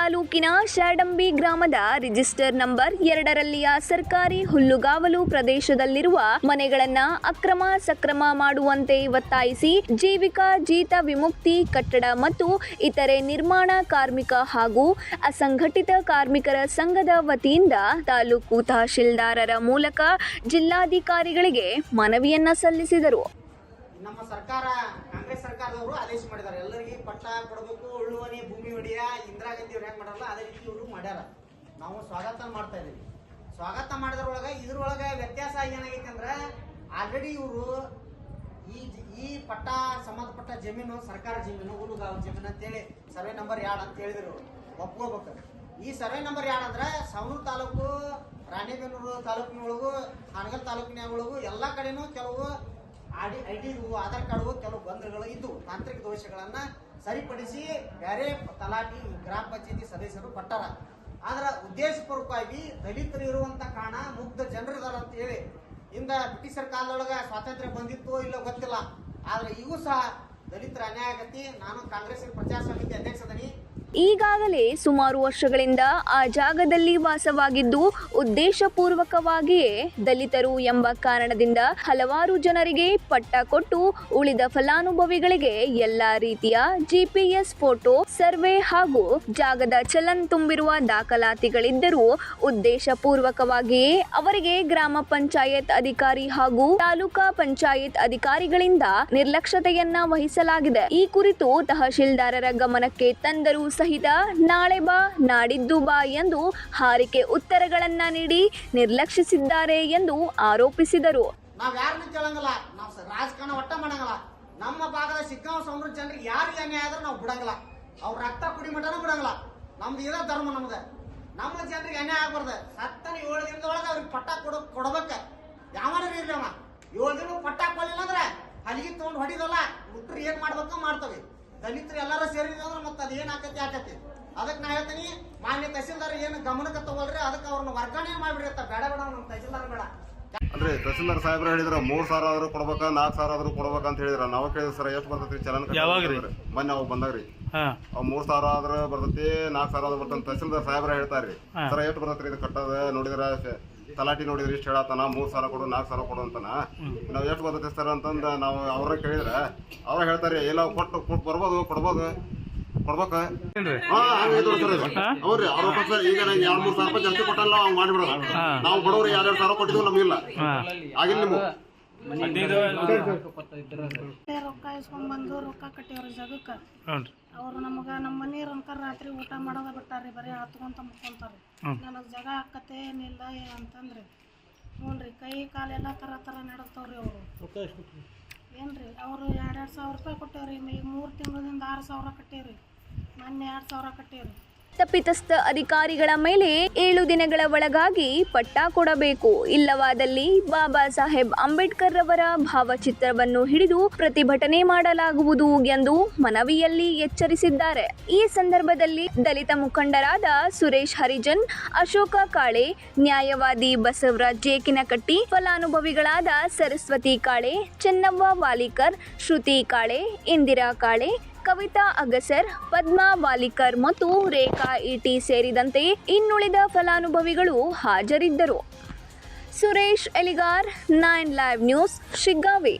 ತಾಲೂಕಿನ ಶಾಡಂಬಿ ಗ್ರಾಮದ register number ಎರಡರಲ್ಲಿಯ ಸರ್ಕಾರಿ ಹುಲ್ಲುಗಾವಲು ಪ್ರದೇಶದಲ್ಲಿರುವ ಮನೆಗಳನ್ನ ಅಕ್ರಮ ಸಕ್ರಮ ಮಾಡುವಂತೆ ಒತ್ತಾಯಿಸಿ ಜೀವಿಕಾ ಜೀತ ವಿಮುಕ್ತಿ ಕಟ್ಟಡ ಮತ್ತು ಇತರೆ ನಿರ್ಮಾಣ ಕಾರ್ಮಿಕ ಹಾಗೂ ಅಸಂಘಟಿತ ಕಾರ್ಮಿಕರ ಸಂಘದ ವತಿಯಿಂದ ತಾಲೂಕು ತಹಶೀಲ್ದಾರರ ಮೂಲಕ ಜಿಲ್ಲಾಧಿಕಾರಿಗಳಿಗೆ ಮನವಿಯನ್ನ ಸಲ್ಲಿಸಿದರು. ನಮ್ಮ ಸರ್ಕಾರ ಸರ್ಕಾರದವರು ಆದೇಶ ಮಾಡಿದ್ದಾರೆ. ಎಲ್ಲರಿಗೆ ಪಟ್ಟ ಕೊಡಬೇಕು ಉಳ್ಳುವನಿ ಭೂಮಿ ಒಡೆಯ, ಇಂದಿರಾ ಗಾಂಧಿ ಅವ್ರು ಹೆಂಗ್ ಮಾಡಲ್ಲ ಅದೇ ರೀತಿ ಇವರು ಮಾಡ್ಯಾರ. ನಾವು ಸ್ವಾಗತ ಮಾಡ್ತಾ ಇದೀವಿ ಸ್ವಾಗತ ಮಾಡಿದ್ರೊಳಗ ಇದ್ರೊಳಗ ವ್ಯತ್ಯಾಸ ಏನಾಗೈತೆ ಅಂದ್ರೆ ಆಲ್ರೆಡಿ ಇವರು ಈ ಈ ಪಟ್ಟ ಸಂಬಂಧಪಟ್ಟ ಜಮೀನು, ಸರ್ಕಾರ ಜಮೀನು ಹುಲುಗಾವ್ ಜಮೀನು ಅಂತೇಳಿ ಸರ್ವೆ ನಂಬರ್ ಎರಡು ಅಂತ ಹೇಳಿದ್ರು. ಒಪ್ಕೋಬೇಕು. ಈ ಸರ್ವೆ ನಂಬರ್ ಎರಡು ಅಂದ್ರೆ ಸವಣೂರು ತಾಲೂಕು, ರಾಣೆಬೆನ್ನೂರು ತಾಲೂಕಿನೊಳಗು, ಹಾನಗಲ್ ತಾಲೂಕಿನೊಳಗು ಎಲ್ಲ ಕಡೆನೂ ಕೆಲವು ಆಡಿ ಐ ಡಿ ಆಧಾರ್ ಕಾರ್ಡ್ ಕೆಲವು ಗೊಂದಲಗಳು ಇದ್ದು ತಾಂತ್ರಿಕ ದೋಷಗಳನ್ನ ಸರಿಪಡಿಸಿ ಬೇರೆ ತಲಾಟಿ, ಗ್ರಾಮ ಪಂಚಾಯತಿ ಸದಸ್ಯರು ಪಟ್ಟಾರ ಆದ್ರ ಉದ್ದೇಶಪೂರ್ವಕವಾಗಿ ದಲಿತರು ಇರುವಂತ ಕಾರಣ ಮುಗ್ಧ ಜನರಿದಾರ ಅಂತ ಹೇಳಿ. ಇಂದ ಬ್ರಿಟಿಷರ್ ಕಾಲದೊಳಗ ಸ್ವಾತಂತ್ರ್ಯ ಬಂದಿತ್ತು ಇಲ್ಲ ಗೊತ್ತಿಲ್ಲ. ಆದ್ರೆ ಈಗೂ ಸಹ ದಲಿತರ ಅನ್ಯಾಯ ಆಗತಿ. ನಾನು ಕಾಂಗ್ರೆಸ್ ಪ್ರಚಾರ ಸಮಿತಿ ಅಧ್ಯಕ್ಷದನಿ ಈಗಾಗಲೇ ಸುಮಾರು ವರ್ಷಗಳಿಂದ ಆ ಜಾಗದಲ್ಲಿ ವಾಸವಾಗಿದ್ದು ಉದ್ದೇಶಪೂರ್ವಕವಾಗಿಯೇ ದಲಿತರು ಎಂಬ ಕಾರಣದಿಂದ ಹಲವಾರು ಜನರಿಗೆ ಪಟ್ಟ ಕೊಟ್ಟು ಉಳಿದ ಫಲಾನುಭವಿಗಳಿಗೆ ಎಲ್ಲಾ ರೀತಿಯ ಜಿಪಿಎಸ್ ಫೋಟೋ, ಸರ್ವೆ ಹಾಗೂ ಜಾಗದ ಚಲನ್ ತುಂಬಿರುವ ದಾಖಲಾತಿಗಳಿದ್ದರೂ ಉದ್ದೇಶಪೂರ್ವಕವಾಗಿಯೇ ಅವರಿಗೆ ಗ್ರಾಮ ಪಂಚಾಯತ್ ಅಧಿಕಾರಿ ಹಾಗೂ ತಾಲೂಕಾ ಪಂಚಾಯತ್ ಅಧಿಕಾರಿಗಳಿಂದ ನಿರ್ಲಕ್ಷ್ಯತೆಯನ್ನ ವಹಿಸಲಾಗಿದೆ. ಈ ಕುರಿತು ತಹಶೀಲ್ದಾರರ ಗಮನಕ್ಕೆ ತಂದರೂ ಸಹಿತ ನಾಳೆ ಬಾ, ನಾಡಿದ್ದು ಬಾ ಎಂದು ಹಾರಿಕೆ ಉತ್ತರಗಳನ್ನ ನೀಡಿ ನಿರ್ಲಕ್ಷಿಸಿದ್ದಾರೆ ಎಂದು ಆರೋಪಿಸಿದರು. ನಾವ್ ಯಾರನ್ನು ಕೇಳಂಗಿಲ್ಲ. ನಾವು ರಾಜಕಾರಣ ಒಟ್ಟ ಮಾಡಂಗಿಲ್ಲ. ನಮ್ಮ ಭಾಗದ ಸಿಕ್ಕಾಂವ ಸಮೃದ್ಧ ಜನರಿಗೆ ಯಾರಿಗೆ ಅನ್ಯಾಯ ಆದ್ರೆ ನಾವು ಬಿಡಂಗಿಲ್ಲ. ಅವ್ರ ರಕ್ತ ಕುಡಿ ಮಟನ ಬಿಡಂಗಿಲ್ಲ. ನಮ್ದು ಇರೋ ಧರ್ಮ ನಮ್ದು. ನಮ್ಮ ಜನರಿಗೆ ಅನ್ಯಾಯ ಆಗ್ಬಾರ್ದು. ಸತ್ತನ ಏಳು ದಿನದೊಳಗೆ ಅವ್ರಿಗೆ ಪಟ್ಟ ಕೊಡ ಕೊಡ್ಬೇಕ. ಯಾವನ ಇರ್ಲಿ ಅವ. ಏಳು ದಿನ ಪಟ್ಟ ಕೊಡಲಿಲ್ಲ ಅಂದ್ರೆ ಹಲಿಗೆ ತಗೊಂಡು ಹೊಡಿದಲ್ಲ. ಹುಟ್ಟರು ಏನ್ ಮಾಡ್ಬೇಕು ಮಾಡ್ತವೆ. ದಲಿತರು ಎಲ್ಲಾರು ಮತ್ತೆ ಅದ್ ಏನ್ ಆಕತಿ ಆಕತಿ. ಅದಕ್ಕೆ ನಾ ಹೇಳ್ತೀನಿ ಮಾನ್ಯ ತಹಸೀಲ್ದಾರ್ ಏನು ಗಮನಕ್ಕೆ ತಗೊಳ್ರಿ ಅದಕ್ಕೆ ಅವ್ರನ್ನ ವರ್ಗಾವಣೆ ಮಾಡ್ಬಿಡ್ರಿ ಅಂತ ಬೇಡ ಬೇಡ ನಮ್ಮ ತಹಸೀಲ್ದಾರ್ ಬೇಡ. ಅಂದ್ರೆ ತಹಸೀಲ್ದಾರ್ ಸಾಹೇಬ್ರು ಹೇಳಿದ್ರ ಮೂರ್ ಸಾವಿರ ಆದ್ರೂ ಕೊಡ್ಬೇಕ ನಾಲ್ಕ್ ಸಾವಿರ ಆದ್ರೂ ಕೊಡ್ಬೇಕ ಅಂತ ಹೇಳಿದ್ರ. ನಾವು ಕೇಳಿದ್ರೆ ಸರ್ ಎಷ್ಟು ಬರ್ತೈತಿ ಚಲನ್? ಮೊನ್ನೆ ಅವ್ ಬಂದಾಗ್ರಿ. ಅವ್ ಮೂರ್ ಸಾವಿರ ಆದ್ರೂ ಬರ್ತೈತಿ ನಾಲ್ಕ್ ಸಾವಿರ ಆದ್ರೂ ಬರ್ತಂತ ತಹಸೀಲ್ದಾರ್ ಸಾಹೇಬ್ರ ಹೇಳ್ತಾರ್ರಿ. ಸರ್ ಎಷ್ಟು ಬರ್ತೈತ್ರಿ ಇದು ಕಟ್ಟದ ನೋಡಿದ್ರ? ತಲಾಟಿ ನೋಡಿದ್ರೆ ಇಷ್ಟು ಹೇಳತ್ತಾನ ಮೂರು ಸಾವಿರ ಕೊಡು ನಾಲ್ಕು ಸಾವಿರ ಕೊಡು ಅಂತಾನ. ನಾವ್ ಎಷ್ಟು ಬರ್ತೈತಿ ಸರ್ ಅಂತಂದ ನಾವು ಅವ್ರ ಕೇಳಿದ್ರೆ ಅವ್ರ ಹೇಳ್ತಾರೆ ಎಲ್ಲ ಕೊಟ್ಟು ಕೊಟ್ಟು ಬರ್ಬೋದು ಕೊಡ್ಬೋದು ಕೊಡ್ಬೇಕ? ಸರ್ ಅವ್ರ ಪಕ್ಷ ಈಗ ನಂಗೆ ಎರಡು ಮೂರು ಸಾವಿರ ರೂಪಾಯಿ ಜಾಸ್ತಿ ಕೊಟ್ಟಲ್ಲ ಅವ್ನು ಮಾಡಿಬಿಡೋದು. ನಾವು ಬಡವ್ರು ಯಾರ್ಯಾರು ಸಾವಿರ ಕೊಟ್ಟಿದ್ವು ನಮಗಿಲ್ಲ ಆಗಿಲ್ಲ ನಿಮ್ಗೆ. ರೊಕ್ಕ ರೊಕ್ಕ ಕಟ್ಟಿವ್ರಿ ಜಗಕ್ಕ. ಅವ್ರು ನಮಗ ನಮ್ಮ ಮನೀರ್ ಅನ್ಕರ್ ರಾತ್ರಿ ಊಟ ಮಾಡೋದ ಬಿಟ್ಟಾರ್ರಿ ಬರೀ ಹತ್ಕೊಂತ ಮುಕ್ಕೊಂತಾರ್ರಿ ಹ್ಮ್. ನನಗೆ ಜಾಗ ಆಕತೆ ಏನಿಲ್ಲ ಅಂತಂದ್ರಿ ಹ್ಞೂನ್ರಿ ರೀ ಕೈ ಕಾಲೆಲ್ಲ ತರ ತರ ನಡೆಸ್ತವ್ರಿ ಅವರು. ಏನ್ರಿ ಅವರು ಎರಡೆರಡು ಸಾವಿರ ರೂಪಾಯಿ ಕೊಟ್ಟೇವ್ರಿ ಈಗ ಮೂರು ತಿಂಗಳಿಂದ ಆರು ಸಾವಿರ ಕಟ್ಟೇವ್ರಿ ಮೊನ್ನೆ ಎರಡು ಸಾವಿರ ಕಟ್ಟೇವ್ರಿ. ತಪ್ಪಿತಸ್ಥ ಅಧಿಕಾರಿಗಳ ಮೇಲೆ ಏಳು ದಿನಗಳ ಒಳಗಾಗಿ ಪಟ್ಟ ಕೊಡಬೇಕು. ಇಲ್ಲವಾದಲ್ಲಿ ಬಾಬಾ ಸಾಹೇಬ್ ಅಂಬೇಡ್ಕರ್ ರವರ ಭಾವಚಿತ್ರವನ್ನು ಹಿಡಿದು ಪ್ರತಿಭಟನೆ ಮಾಡಲಾಗುವುದು ಎಂದು ಮನವಿಯಲ್ಲಿ ಎಚ್ಚರಿಸಿದ್ದಾರೆ. ಈ ಸಂದರ್ಭದಲ್ಲಿ ದಲಿತ ಮುಖಂಡರಾದ ಸುರೇಶ್ ಹರಿಜನ್, ಅಶೋಕ ಕಾಳೆ, ನ್ಯಾಯವಾದಿ ಬಸವರಾಜ್ ಜೇಕಿನಕಟ್ಟಿ, ಫಲಾನುಭವಿಗಳಾದ ಸರಸ್ವತಿ ಕಾಳೆ, ಚೆನ್ನವ್ವ ವಾಲಿಕರ್, ಶ್ರುತಿ ಕಾಳೆ, ಇಂದಿರಾ ಕಾಳೆ ಕವಿತಾ ಅಗಸರ್, ಪದ್ಮಾ ವಾಲಿಕರ್ ಮತ್ತು ರೇಖಾ ಇಟಿ ಸೇರಿದಂತೆ ಇನ್ನುಳಿದ ಫಲಾನುಭವಿಗಳು ಹಾಜರಿದ್ದರು. Suresh Eligar, Nine Live News, Shiggavi.